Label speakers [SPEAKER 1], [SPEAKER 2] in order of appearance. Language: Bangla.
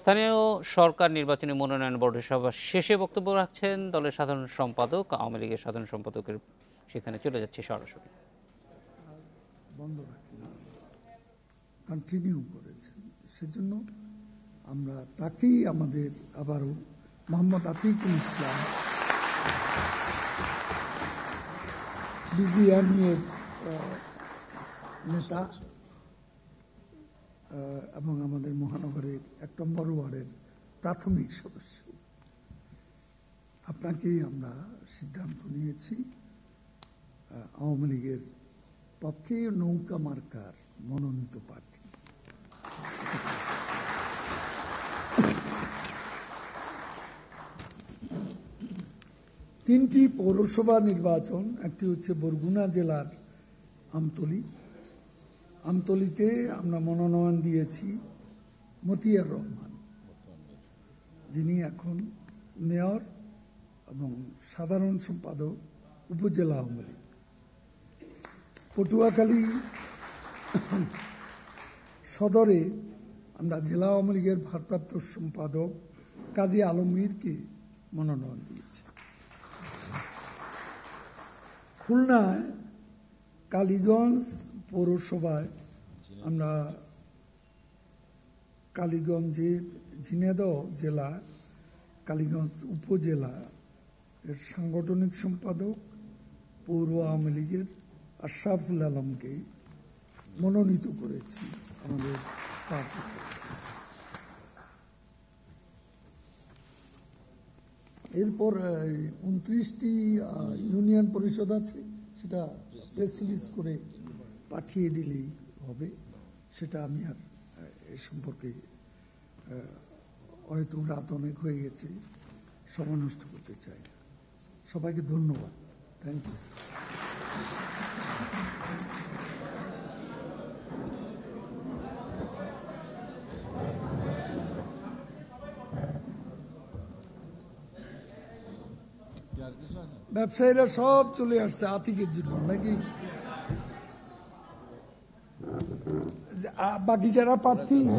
[SPEAKER 1] স্থানীয় সরকার নির্বাচনী মনোনয়ন বোর্ডের সভা শেষে বক্তব্য রাখছেন দলের সাধারণ সম্পাদক, আওয়ামী লীগের সাধারণ সম্পাদকের সেখানে চলে যাচ্ছে সরাসরি।
[SPEAKER 2] বন্ধ কন্টিনিউ করেছেন সেজন্য আমরা তাকেই আমাদের আবারও মোহাম্মদ আতিকুল ইসলাম বিজিএমইয়ের নেতা এবং আমাদের মহানগরের এক নম্বর ওয়ার্ডের প্রাথমিক সদস্য। আপনাকেই আমরা সিদ্ধান্ত নিয়েছি আওয়ামী লীগের পক্ষে নৌকা মার্কার মনোনীত প্রার্থী। তিনটি পৌরসভা নির্বাচন, একটি হচ্ছে বরগুনা জেলার আমতলি আমতলিতে আমরা মনোনয়ন দিয়েছি মতিয়ার রহমান, যিনি এখন মেয়র এবং সাধারণ সম্পাদক উপজেলা আওয়ামী লীগ। পটুয়াখালী সদরে আমরা জেলা আওয়ামী লীগের ভারপ্রাপ্ত সম্পাদক কাজী আলমগীরকে মনোনয়ন দিয়েছি। খুলনায় কালীগঞ্জ পৌরসভায় আমরা কালীগঞ্জের ঝিনেদহ জেলা, কালীগঞ্জ উপজেলা এর সাংগঠনিক সম্পাদক, পৌর আওয়ামী লীগের আশরাফুল আলমকে মনোনীত করেছি আমাদের পার্টি। এরপর উনত্রিশটি ইউনিয়ন পরিষদ আছে, সেটা প্রেস রিলিজ করে পাঠিয়ে দিলেই হবে, সেটা আমি আর, এ সম্পর্কে হয়তো রাত অনেক হয়ে গেছে, সময় নষ্ট করতে চাই সবাইকে ধন্যবাদ। থ্যাংক ইউ ব্যবসায়ীরা সব চলে আসছে, আতিকের জন্য নাকি? a Baguizará Partido.